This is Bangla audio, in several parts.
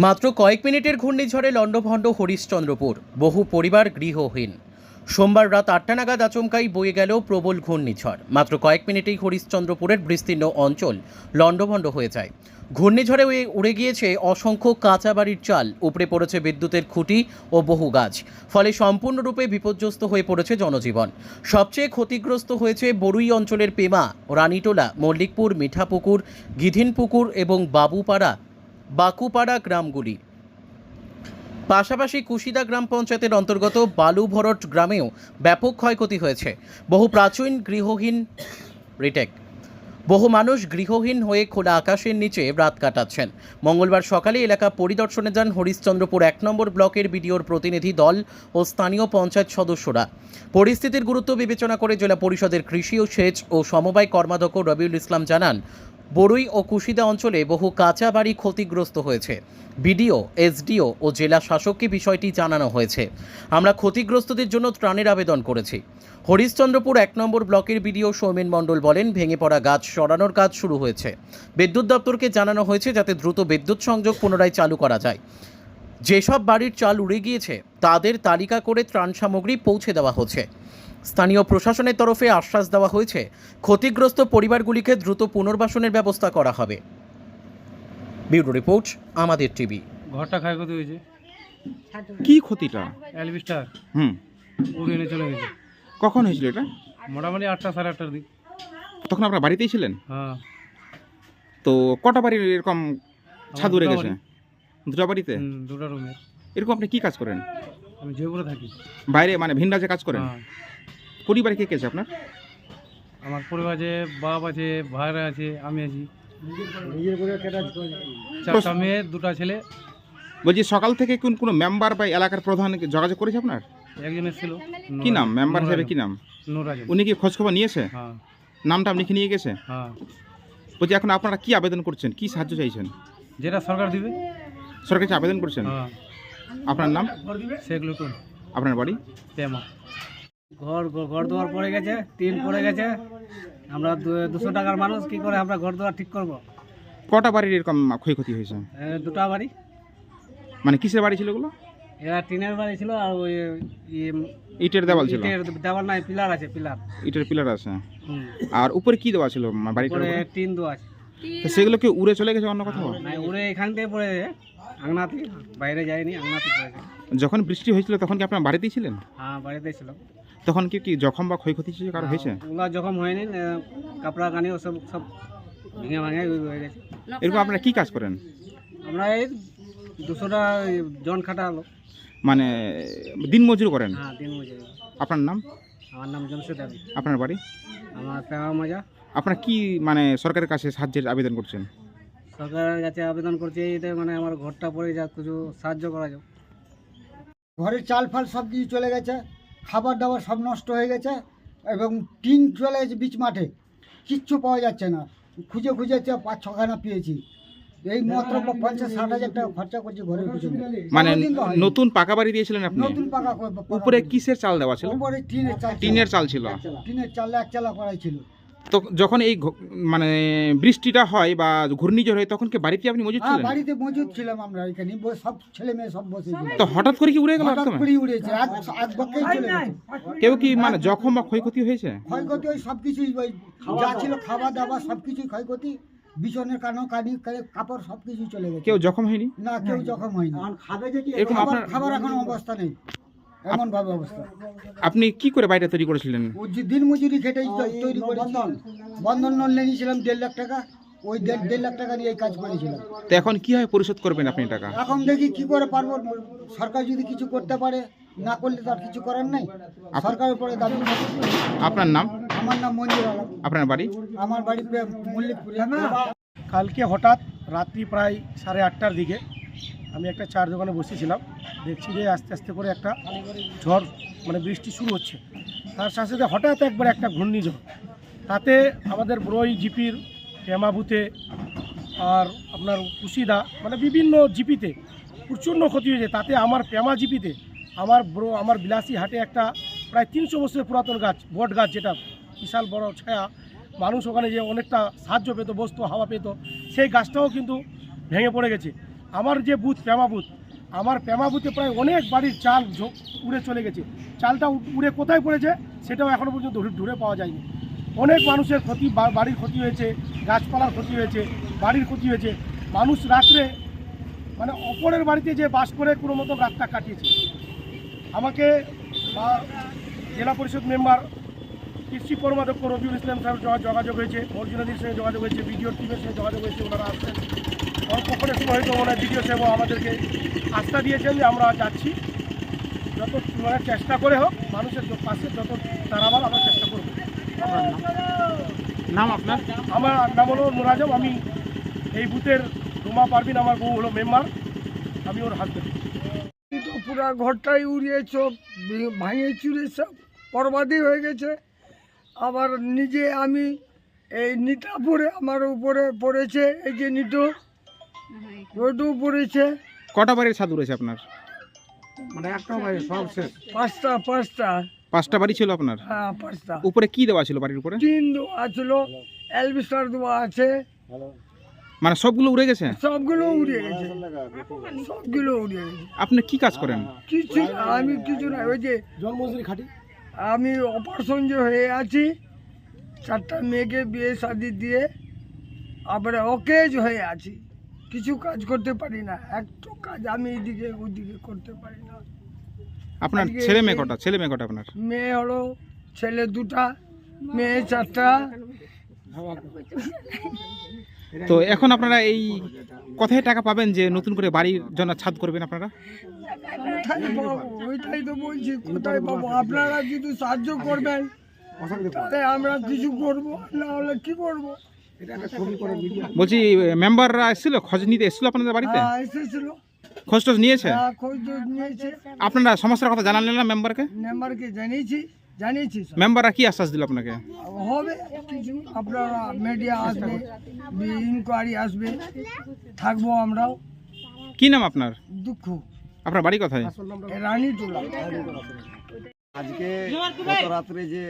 মাত্র কয়েক মিনিটের ঘূর্ণিঝড়ে লণ্ডভণ্ড হরিশ্চন্দ্রপুর। বহু পরিবার গৃহহীন। সোমবার রাত আটটা নাগাদ আচমকাই বয়ে গেল প্রবল ঘূর্ণিঝড়। মাত্র কয়েক মিনিটেই হরিশ্চন্দ্রপুরের বিস্তীর্ণ অঞ্চল লণ্ডভণ্ড হয়ে যায়। ঘূর্ণিঝড়ে উড়ে- গিয়েছে অসংখ্য কাঁচা বাড়ির চাল, উপড়ে পড়েছে বিদ্যুতের খুঁটি ও বহু গাছ। ফলে সম্পূর্ণরূপে বিপর্যস্ত হয়ে পড়েছে জনজীবন। সবচেয়ে ক্ষতিগ্রস্ত হয়েছে বরুই অঞ্চলের পেমা, রানীটোলা, মল্লিকপুর, মিঠাপুকুর, গিধিনপুকুর এবং বাবুপাড়া বাকুপাড়া গ্রামগুলি। পাশাপাশি কুশিদা গ্রাম পঞ্চায়েতের অন্তর্গত বালুভরট গ্রামেও ব্যাপক ক্ষয়ক্ষতি হয়েছে। বহু প্রাচীন গৃহহীন রিটেক। বহু মানুষ গৃহহীন হয়ে খোলা আকাশের নিচে রাত কাটাচ্ছেন। মঙ্গলবার সকালে এলাকা পরিদর্শনে যান হরিশ্চন্দ্রপুর এক নম্বর ব্লকের বিডিওর প্রতিনিধি দল ও স্থানীয় পঞ্চায়েত সদস্যরা। পরিস্থিতির গুরুত্ব বিবেচনা করে জেলা পরিষদের কৃষি ও সেচ ও সমবায় কর্মাধ্যক্ষ রবিউল ইসলাম জানান বরুই ও কুশিদা অঞ্চলে বহু কাঁচা বাড়ি ক্ষতিগ্রস্ত হয়েছে। বিডিও, এসডিও ও জেলা শাসককে বিষয়টি জানানো হয়েছে। আমরা ক্ষতিগ্রস্তদের জন্য ত্রাণের আবেদন করেছি। হরিশ্চন্দ্রপুর এক নম্বর ব্লকের বিডিও সৌমেন মণ্ডল বলেন, ভেঙে পড়া গাছ সরানোর কাজ শুরু হয়েছে। বিদ্যুৎ দপ্তরকে জানানো হয়েছে যাতে দ্রুত বিদ্যুৎ সংযোগ পুনরায় চালু করা যায়। যেসব বাড়ির চাল উড়ে গিয়েছে, তাদের তালিকা করে ত্রাণ সামগ্রী পৌঁছে দেওয়া হচ্ছে। স্থানীয় প্রশাসনের তরফে আশ্বাস দেওয়া হয়েছে ক্ষতিগ্রস্ত পরিবারগুলিকে দ্রুত পুনর্বাসনের ব্যবস্থা করা হবে। ব্যুরো রিপোর্ট আমাদের টিভি। ঘরটা ক্ষয়ক্ষতি হয়েছে। কি ক্ষতিটা? অ্যালবিস্টার। হুম। নিয়ে চলে গেছে। কখন হয়েছিল এটা? মোটামুটি আটটা সাড়ে আটটার দিক। তখন আপনার বাড়িতেই ছিলেন? হ্যাঁ। তো কটা বাড়ির এরকম ছাদ উড়ে গেছে দুটা বাড়িতে? হুম, দুটো রুমের। এরকম আপনি কি কাজ করেন? আমি জয়পুরে থাকি। বাইরে মানে ভিন রাজ্যে কাজ করেন? হ্যাঁ। পরিবারে কে কে আছে আপনার? আমার পরিবার আছে বাপ আছে ভাইরা আছে আমি আছি। চারটা মেয়ে দুটা ছেলে। বলছি সকাল থেকে কোন কোনো মেম্বার বা এলাকার প্রধান যোগাযোগ করেছে আপনার? একজন এসেছিল কি নাম? মেম্বার হিসেবে কি নাম? নুরাজন। উনি কি খোঁজ খবর নিয়েছে? হ্যাঁ। নামটা আপনি কি নিয়ে গেছে? হ্যাঁ। বলছি এখন আপনারা কি আবেদন করছেন? কি সাহায্য চাইছেন? যেটা সরকার দিবে। সরকার কাছে আবেদন করছেন? হ্যাঁ। আপনার নাম? শেখ লুটুন আপনার বাড়ি? তেমা। ঘর ঘর দুয়ার পড়ে গেছে টিন পড়ে গেছে। আমরা দুশো টাকার মানুষ কি করে আমরা ঘর দুয়ার ঠিক করব? কটা বাড়ির এরকম ক্ষয়ক্ষতি হয়েছে? দুটা বাড়ি। মানে কিসের বাড়ি ছিল ওগুলো এরা টিনের বাড়ি ছিল আর ওই ইটের দেওয়াল ছিল? ইটের দেওয়াল নাই পিলার আছে পিলার। ইটের পিলার আছে? আর উপরে কি দেওয়া ছিল বাড়িটার উপরে? টিন দেওয়া আছে। সেগুলো কি উড়ে চলে গেছে অন্য কোথাও? নাই উড়ে এখান থেকে পড়ে আংনাতে বাইরে যায়নি আংনাতে পড়েছে যখন বৃষ্টি হয়েছিল তখন কি আপনার বাড়িতেই ছিলেন? হ্যাঁ বাড়িতে ছিল তখন কি কি জখম বা ক্ষয়ক্ষতি কিছু কারও হয়েছে? ওগুলা জখম হয়নি কাপড়া কানি ওসব সব ভেঙে ভাঙে হয়ে গেছে। এরকম আপনারা কি কাজ করেন? আমরা এই দুশোটা জন খাটা হলো মানে দিন মজুর করেন? হ্যাঁ দিন মজুরি। আপনার নাম? আমার নাম জমশেদ আলী। আপনার বাড়ি? আমার মজা। আপনারা কি মানে সরকারের কাছে সাহায্যের আবেদন করছেন? সরকারের কাছে আবেদন করছি এইটা মানে আমার ঘরটা পড়ে যা কিছু সাহায্য করা যাও ঘরের চাল ফাল সব কিছু চলে গেছে খাবার দাবার সব নষ্ট হয়ে গেছে এবং টিন চলে গেছে বিচ মাঠে। কিচ্ছু পাওয়া যাচ্ছে না। খুঁজে খুঁজে চে পাঁচ ছখানা পেয়েছি। এই মাত্র পঞ্চাশ ষাট হাজার টাকা খরচা করছি ঘরের পিছনে। মানে। নতুন পাকা বাড়ি দিয়েছিলেন আপনি? নতুন পাকা উপরে কিসের চাল দেওয়া ছিল? উপরে টিনের চাল টিনের চাল ছিল। টিনের চাল এক চালা করাই ছিল। তো যখন এই মানে বৃষ্টিটা হয় বা ঘূর্ণিঝড় হয় তখন কি বাড়িতে আপনি মজুদ হ্যাঁ ছিলেন? বাড়িতে মজুদ ছিলাম আমরা এখানে। সব ছেলে মেয়ে সব বসে তো হঠাৎ করে কি উড়ে গেল হঠাৎ করে উড়েছে এক এক বকেই চলে গেছে। কেউ কি মানে জখম বা ক্ষয়ক্ষতি হয়েছে? ক্ষয়ক্ষতি ওই সব কিছুই ওই যা ছিল খাবার দাবার সব কিছুই ক্ষয়ক্ষতি। বিছনের কানো কানি কাপড় সব কিছুই চলে গেছে। কেউ জখম হয়নি? না কেউ জখম হয়নি। এরকম খাবার আপনার খাবার এখন অবস্থা নেই। এমন ভাবে অবস্থা। আপনি কি করে বাড়িটা তৈরি করেছিলেন? যে দিন মজুরি খেটে তৈরি করেছি। বন্ধন। লোন নিয়েছিলাম দেড় লাখ টাকা। ওই দেড় দেড় লাখ টাকা নিয়ে এই কাজ করেছিলাম। তো এখন কি হয় পরিশোধ করবেন আপনি টাকা? এখন দেখি কি করে পারব। সরকার যদি কিছু করতে পারে না করলে তো আর কিছু করার নাই। সরকারের উপরে দাবি আপনার নাম? আমার নাম মঞ্জুর আলম। আপনার বাড়ি? আমার বাড়ি মল্লিকপুরে। কালকে হঠাৎ রাত্রি প্রায় সাড়ে আটটার দিকে আমি একটা চার দোকানে বসেছিলাম, দেখছি যে আস্তে আস্তে করে একটা ঝড় মানে বৃষ্টি শুরু হচ্ছে। তার সাথে সাথে হঠাৎ একবার একটা ঘূর্ণিঝড়। তাতে আমাদের ব্রই জিপির টেমাবুতে আর আপনার কুশিদা মানে বিভিন্ন জিপিতে প্রচণ্ড ক্ষতি হয়েছে। তাতে আমার পেমা জিপিতে আমার ব্রো, আমার বিলাসী হাটে একটা প্রায় তিনশো বছরের পুরাতন গাছ, বট গাছ যেটা বিশাল বড় ছায়া, মানুষ ওখানে যে অনেকটা সাহায্য পেত, বসতো, হাওয়া পেত, সেই গাছটাও কিন্তু ভেঙে পড়ে গেছে। আমার যে বুথ প্যামা বুথ, আমার প্যামা বুথে প্রায় অনেক বাড়ির চাল উড়ে চলে গেছে। চালটা উড়ে কোথায় পড়েছে সেটাও এখনও পর্যন্ত ধরে পাওয়া যায়নি। অনেক মানুষের ক্ষতি বাড়ির ক্ষতি হয়েছে, গাছপালার ক্ষতি হয়েছে, বাড়ির ক্ষতি হয়েছে। মানুষ রাত্রে মানে অপরের বাড়িতে যে বাস করে, কোনো মতো রাতটা কাটিয়েছে। আমাকে জেলা পরিষদ মেম্বার কৃষি কর্মাধ্যক্ষ রবিউল ইসলাম সাহেব যোগাযোগ হয়েছে অর্জুনাদির সঙ্গে যোগাযোগ হয়েছে বিডিও টিমের সঙ্গে যোগাযোগ হয়েছে, ওনারা আসছেন। অল্পক্ষণের সময় হয়তো হয় বিডিও সাহেব আমাদেরকে আস্থা দিয়েছেন যে আমরা যাচ্ছি। যত মানে চেষ্টা করে হোক মানুষের পাশে যত দাঁড়াবার আমরা চেষ্টা করব। নাম? আপনার? আমার নাম হলো নুরাজম আমি এই বুথের রুমা পারবিন আমার বউ হলো মেম্বার। আমি ওর হাজবেন্ড তো পুরা ঘরটাই উড়িয়ে চোখ ভাঙে চুরে সব বরবাদই হয়ে গেছে। আবার নিজে আমি এই নিটা পরে আমার উপরে পড়েছে এই যে নিটো। ওইটাও পড়েছে কটা বাড়ির ছাদ উড়েছে আপনার? মানে একটা বাড়ি সব পাঁচটা পাঁচটা। পাঁচটা বাড়ি ছিল আপনার? হ্যাঁ পাঁচটা। উপরে কি দেওয়া ছিল বাড়ির উপরে? টিন দেওয়া ছিল অ্যালবিস্টার দেওয়া আছে। মানে সবগুলো উড়ে গেছে? সবগুলো উড়ে গেছে। সবগুলো উড়ে গেছে। আপনি কি কাজ করেন? কিছু আমি কিছু না ওই যে জন্মজুরি খাটি। আমি অপারেশন যে হয়ে আছি চারটা মেয়েকে বিয়ে শাদি দিয়ে আবার অকেজ হয়ে আছি। কিছু কাজ করতে পারি না একটু কাজ আমি এদিকে ওদিকে করতে পারি না। আপনার আজকে ছেলে মেয়ে কটা? ছেলে মেয়ে কটা আপনার? মেয়ে হলো ছেলে দুটা মেয়ে চারটা। তো এখন আপনারা এই কথায় টাকা পাবেন যে নতুন করে বাড়ির জন্য ছাদ করবেন আপনারা? কোথায় পাবো? ওইটাই তো বলছি কোথায় পাবো? আপনারা যদি সাহায্য করবেন তাহলে আমরা কিছু করব না হলে কি করব? বলছি মেম্বাররা এসেছিল? খোঁজ নিতে এসেছিল আপনাদের বাড়িতে? হ্যাঁ এসেছিল। খোঁজ টোজ নিয়েছে? হ্যাঁ খোঁজ নিয়েছে। আপনারা সমস্যার কথা জানালেন না মেম্বারকে মেম্বারকে জানিয়েছি জানিয়েছি মেম্বাররা কি আশ্বাস দিল আপনাকে? হবে আপনারা মিডিয়া আসবে ইনকোয়ারি আসবে। থাকব আমরাও। কি নাম আপনার? দুঃখ। আপনার বাড়ি কোথায়? রানী তোলা আজকে গত রাত্রে যে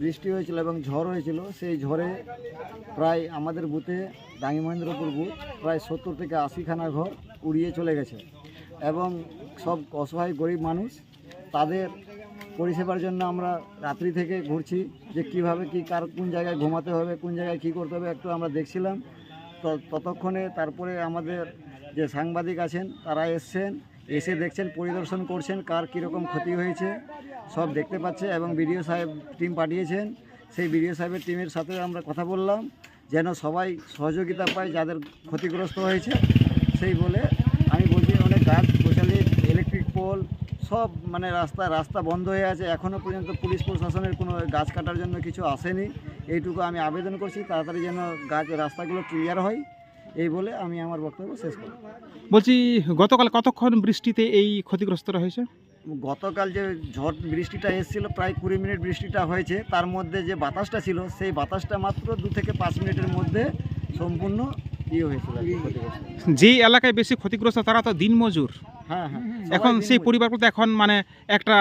বৃষ্টি হয়েছিল এবং ঝড় হয়েছিল সেই ঝড়ে প্রায় আমাদের বুথে ডাঙ্গি মহেন্দ্রপুর বুথ প্রায় সত্তর থেকে আশিখানা ঘর উড়িয়ে চলে গেছে। এবং সব অসহায় গরিব মানুষ তাদের পরিষেবার জন্য আমরা রাত্রি থেকে ঘুরছি যে কীভাবে কি কার কোন জায়গায় ঘুমাতে হবে কোন জায়গায় কি করতে হবে একটু আমরা দেখছিলাম। তো ততক্ষণে তারপরে আমাদের যে সাংবাদিক আছেন তারা এসছেন এসে দেখছেন, পরিদর্শন করছেন কার কীরকম ক্ষতি হয়েছে, সব দেখতে পাচ্ছে এবং বিডিও সাহেব টিম পাঠিয়েছেন। সেই বিডিও সাহেবের টিমের সাথে আমরা কথা বললাম, যেন সবাই সহযোগিতা পায় যাদের ক্ষতিগ্রস্ত হয়েছে। সেই বলে আমি বলছি, অনেক গাছ গোছালি ইলেকট্রিক পোল সব মানে রাস্তা রাস্তা বন্ধ হয়ে আছে। এখনও পর্যন্ত পুলিশ প্রশাসনের কোনো গাছ কাটার জন্য কিছু আসেনি। এইটুকু আমি আবেদন করছি, তাড়াতাড়ি যেন গাছ, রাস্তাগুলো ক্লিয়ার হয়। এই বলে আমি আমার বক্তব্য শেষ করি বলছি গতকাল কতক্ষণ বৃষ্টিতে এই ক্ষতিগ্রস্তরা হয়েছে? গতকাল যে ঝড় বৃষ্টিটা এসেছিল প্রায় কুড়ি মিনিট বৃষ্টিটা হয়েছে। তার মধ্যে যে বাতাসটা ছিল সেই বাতাসটা মাত্র দু থেকে পাঁচ মিনিটের মধ্যে সম্পূর্ণ ইয়ে হয়েছিল যে এলাকায় বেশি ক্ষতিগ্রস্ত তারা তো দিনমজুর। হ্যাঁ হ্যাঁ। এখন সেই পরিবারগুলো এখন মানে একটা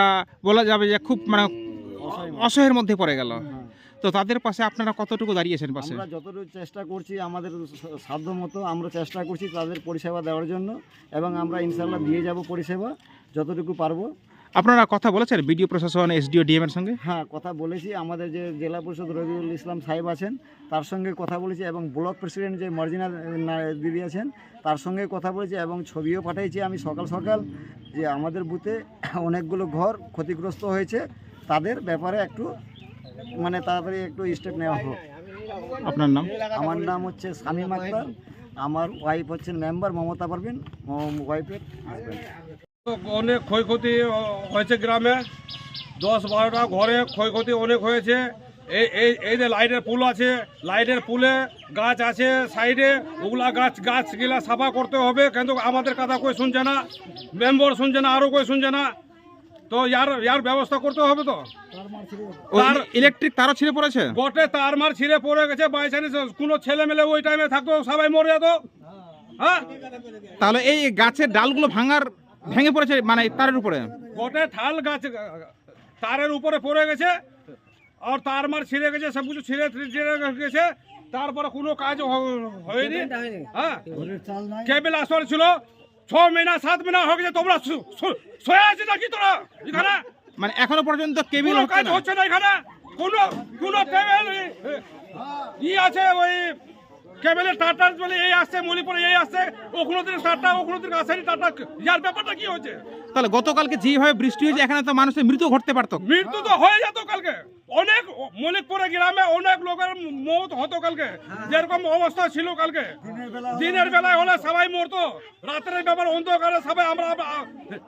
বলা যাবে যে খুব মানে অসহায় অসহায়ের মধ্যে পড়ে গেল। হ্যাঁ। তো তাদের পাশে আপনারা কতটুকু দাঁড়িয়েছেন পাশে? আমরা যতটুকু চেষ্টা করছি আমাদের সাধ্য মতো আমরা চেষ্টা করছি তাদের পরিষেবা দেওয়ার জন্য এবং আমরা ইনশাল্লাহ দিয়ে যাব পরিষেবা যতটুকু পারব। আপনারা কথা বলেছেন বিডিও প্রশাসন এসডিও ডিএম এর সঙ্গে? হ্যাঁ কথা বলেছি। আমাদের যে জেলা পরিষদ রবিউল ইসলাম সাহেব আছেন তার সঙ্গে কথা বলেছি এবং ব্লক প্রেসিডেন্ট যে মর্জিনা দিদি আছেন তার সঙ্গে কথা বলেছি এবং ছবিও পাঠিয়েছি আমি সকাল সকাল যে আমাদের বুথে অনেকগুলো ঘর ক্ষতিগ্রস্ত হয়েছে। তাদের ব্যাপারে একটু মানে তাড়াতাড়ি একটু স্টেপ নেওয়া হোক। আপনার নাম? আমার নাম হচ্ছে শামীম আক্তার। আমার ওয়াইফ হচ্ছেন মেম্বার মমতা পারবেন ওয়াইফের হাজব্যান্ড অনেক ক্ষয়ক্ষতি হয়েছে গ্রামে। দশ বারোটা ঘরে ক্ষয়ক্ষতি অনেক হয়েছে। এই এই এই যে লাইটের পুল আছে লাইটের পুলে গাছ আছে সাইডে। ওগুলা গাছ গাছগুলা সাফা করতে হবে। কিন্তু আমাদের কথা কই শুনছে না? মেম্বার শুনছে না আরও কই শুনছে না? তো ইয়ার ইয়ার ব্যবস্থা করতে হবে তো? তার- ইলেকট্রিক তারও ছিঁড়ে পড়েছে? গোটে তার মার ছিঁড়ে পড়ে গেছে বাই চান্স কোনো ছেলে মেলে ওই টাইমে থাকতো সবাই মরে যেত। হ্যাঁ? তাহলে এই গাছের ডালগুলো ভাঙার ভেঙে পড়েছে মানে তারের উপরে? গোটে ঠাল গাছ তারের উপরে পড়ে গেছে আর তার মার ছিঁড়ে গেছে সব কিছু ছিঁড়ে ছিঁড়ে গেছে। তারপরে কোনো কাজ হয়নি। হ্যাঁ? ঘরের চাল নাই। কেবল আসর ছিল ছ মহিনা সাত মহিনা হয়ে গেছে তোমরা শুয়ে আছি নাকি তোরা? এখানে? মানে এখনও পর্যন্ত কেবিল কাজ না? হচ্ছে না এখানে। কোনো কোনো কেবল ই আছে ওই কেবলের টাটার বলে এই আসছে মণিপুরে এই আসছে ওখানে দিন টাটা ওখানে দিন আসেনি টাটা। ইয়ার ব্যাপারটা কি হচ্ছে তাহলে গতকালকে যেভাবে বৃষ্টি হয়েছে এখানে তো মানুষের মৃত্যু ঘটতে পারতো। মৃত্যু তো হয়ে যেত কালকে। অনেক মলিকপুরে গ্রামে অনেক লোকের মৌত হতো কালকে। যেরকম অবস্থা ছিল কালকে। দিনের বেলায় হলে সবাই মরতো। রাতের ব্যাপার অন্ধকারে সবাই আমরা আমরা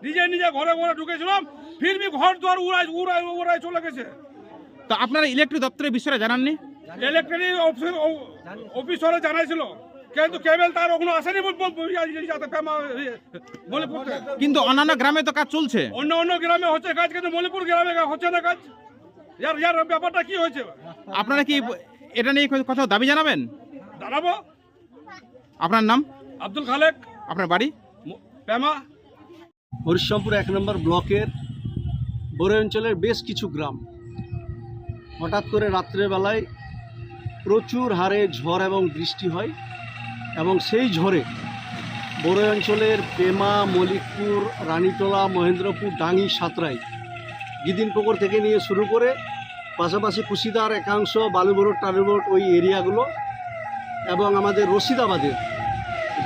নিজে নিজে ঘরে ঘরে ঢুকেছিলাম। ফিরবি ঘর দুয়ার উড়াই উড়াই উড়াই চলে গেছে। তো আপনারা ইলেকট্রিক দপ্তরের বিষয়ে জানাননি? ইলেকট্রিক অফিসরে জানাইছিল। কিন্তু কেবল তার ওখানে আসেনি বল- বল- বল- যাতে ফেমা- মলিপুরতে কিন্তু অন্যান্য গ্রামে তো কাজ চলছে। অন্য অন্য গ্রামে হচ্ছে কাজ কিন্তু মলিপুর গ্রামে হচ্ছে না কাজ। ইয়ার ইয়ার ব্যাপারটা কি হয়েছে? আপনারা কি এটা নিয়ে কোথাও দাবি জানাবেন? দাঁড়াবো আপনার নাম? আব্দুল খালেক। আপনার বাড়ি? পেমা হরিশ্চমপুর এক নম্বর ব্লকের বড় অঞ্চলের বেশ কিছু গ্রাম। হঠাৎ করে রাত্রেবেলায় প্রচুর হারে ঝড় এবং বৃষ্টি হয় এবং সেই ঝড়ে বড় অঞ্চলের পেমা, মলিকপুর, রানীতলা, মহেন্দ্রপুর, ডাঙ্গি, সাঁতরাই গিদিনপুকুর থেকে নিয়ে শুরু করে পাশাপাশি কুশিদার, একাংশ বালুবরোড টালুবোট ওই এরিয়াগুলো এবং আমাদের রশিদাবাদের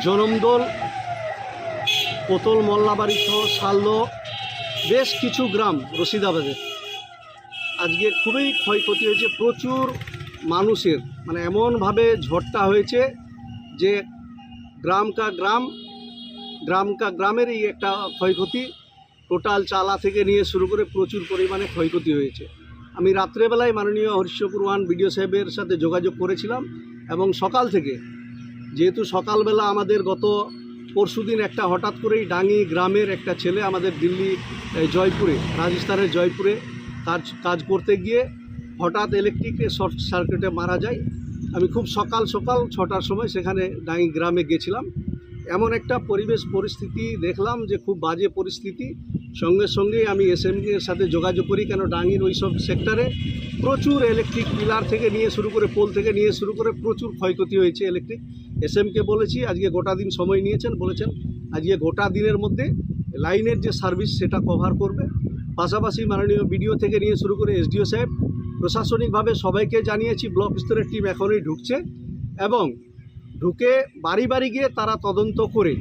জনমদল পোতল মোল্লাবাড়ি সহ শাল্লো বেশ কিছু গ্রাম রশিদাবাদের। আজকে খুবই ক্ষয়ক্ষতি হয়েছে, প্রচুর মানুষের মানে এমনভাবে ঝড়টা হয়েছে যে গ্রাম কা গ্রাম গ্রাম কা গ্রামেরই একটা ক্ষয়ক্ষতি, টোটাল চালা থেকে নিয়ে শুরু করে প্রচুর পরিমাণে ক্ষয়ক্ষতি হয়েছে। আমি রাত্রেবেলায় মাননীয় হরিশ্বপুর ওয়ান বিডিও সাহেবের সাথে যোগাযোগ করেছিলাম এবং সকাল থেকে, যেহেতু সকালবেলা আমাদের গত পরশুদিন একটা হঠাৎ করেই ডাঙ্গি গ্রামের একটা ছেলে আমাদের দিল্লি জয়পুরে, রাজস্থানের জয়পুরে কাজ কাজ করতে গিয়ে হঠাৎ ইলেকট্রিকে শর্ট সার্কিটে মারা যায়। আমি খুব সকাল সকাল ছটার সময় সেখানে ডাঙ্গি গ্রামে গেছিলাম। এমন একটা পরিবেশ পরিস্থিতি দেখলাম যে খুব বাজে পরিস্থিতি। সঙ্গে সঙ্গে আমি এসএমডি এর সাথে যোগাযোগ করি কেন ডাঙ্গির ওই সব সেক্টরে প্রচুর ইলেকট্রিক পিলার থেকে নিয়ে শুরু করে পোল থেকে নিয়ে শুরু করে প্রচুর ক্ষয়ক্ষতি হয়েছে ইলেকট্রিক এসএমকে বলেছি, আজকে গোটা দিন সময় নিয়েছেন। বলেছেন, আজকে গোটা দিনের মধ্যে লাইনের যে সার্ভিস সেটা কভার করবে। পাশাপাশি মাননীয় বিডিও থেকে নিয়ে শুরু করে এসডিও সাহেব প্রশাসনিকভাবে সবাইকে জানিয়েছি, ব্লক স্তরের টিম এখনই ঢুকছে এবং ঢুকে বাড়ি বাড়ি গিয়ে তারা তদন্ত করে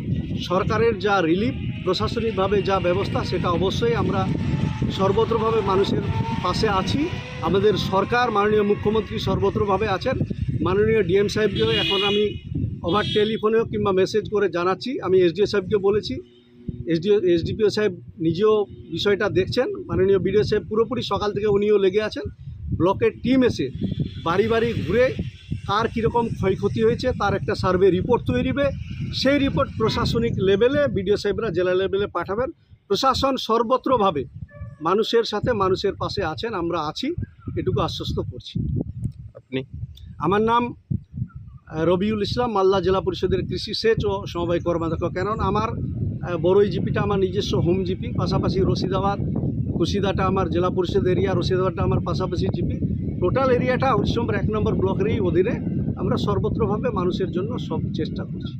সরকারের যা রিলিফ, প্রশাসনিকভাবে যা ব্যবস্থা সেটা অবশ্যই আমরা সর্বত্রভাবে মানুষের পাশে আছি। আমাদের সরকার মাননীয় মুখ্যমন্ত্রী সর্বত্রভাবে আছেন। মাননীয় ডিএম সাহেবকেও এখন আমি ওভার টেলিফোনেও কিংবা মেসেজ করে জানাচ্ছি। আমি এসডিও সাহেবকে বলেছি। এসডিও, এসডিপিও সাহেব নিজেও বিষয়টা দেখছেন। মাননীয় বিডিও সাহেব পুরোপুরি সকাল থেকে উনিও লেগে আছেন। ব্লকের টিম এসে বাড়ি বাড়ি ঘুরে কার কীরকম ক্ষয়ক্ষতি হয়েছে তার একটা সার্ভে রিপোর্ট তৈরি হবে। সেই রিপোর্ট প্রশাসনিক লেভেলে বিডিও সাহেবরা জেলা লেভেলে পাঠাবেন। প্রশাসন সর্বত্রভাবে মানুষের সাথে মানুষের পাশে আছেন আমরা আছি এটুকু আশ্বস্ত করছি। আপনি? আমার নাম রবিউল ইসলাম মালদা জেলা পরিষদের কৃষি সেচ ও সমবায় কর্মাধ্যক্ষ। কারণ আমার বড়ই জিপিটা আমার নিজস্ব হোম জিপি পাশাপাশি রশিদাবাদ কুশিদাটা আমার জেলা পরিষদ এরিয়া রশিদাটা আমার পাশাপাশি জিপি টোটাল এরিয়াটা হরিশ্চন্দ্র এক নম্বর ব্লকেরই অধীনে। আমরা সর্বত্রভাবে মানুষের জন্য সব চেষ্টা করছি।